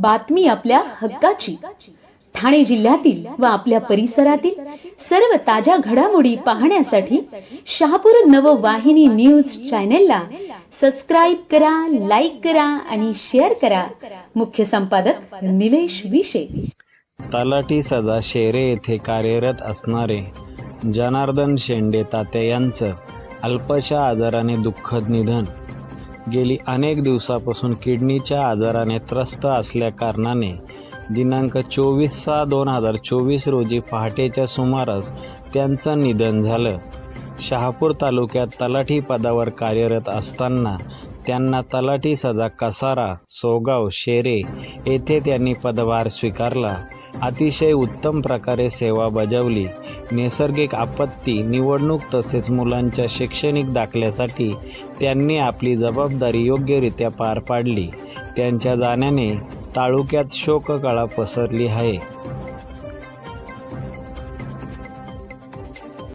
बातमी आपल्या हक्काची. ठाणे जिल्ह्यातील व आपल्या परिसरातील सर्व ताज्या घडामोडी पाहण्यासाठी शहापूर नववाहिनी न्यूज चॅनेलला सबस्क्राईब करा लाईक करा आणि शेअर करा. मुख्य संपादक निलेश विशे. तलाठी सजा शेरे येथे कार्यरत असणारे जनार्दन शेंडे तात्या यांचं अल्पशा आजाराने दुःखद निधन. गेली अनेक दिवसापासून किडनीच्या आजाराने त्रस्त असल्याकारणाने दिनांक चोवीस सहा दोन हजार चोवीस रोजी पहाटेच्या सुमारास त्यांचं निधन झालं. शहापूर तालुक्यात तलाठी पदावर कार्यरत असताना त्यांना तलाठी सजा कसारा सोगाव शेरे येथे त्यांनी पदभार स्वीकारला. अतिशय उत्तम प्रकारे सेवा बजावली. नैसर्गिक आपत्ती निवडणूक तसेच मुलांच्या शैक्षणिक दाखल्यासाठी त्यांनी आपली जबाबदारी योग्यरित्या पार पाडली. त्यांच्या जाण्याने तालुक्यात शोककळा पसरली आहे.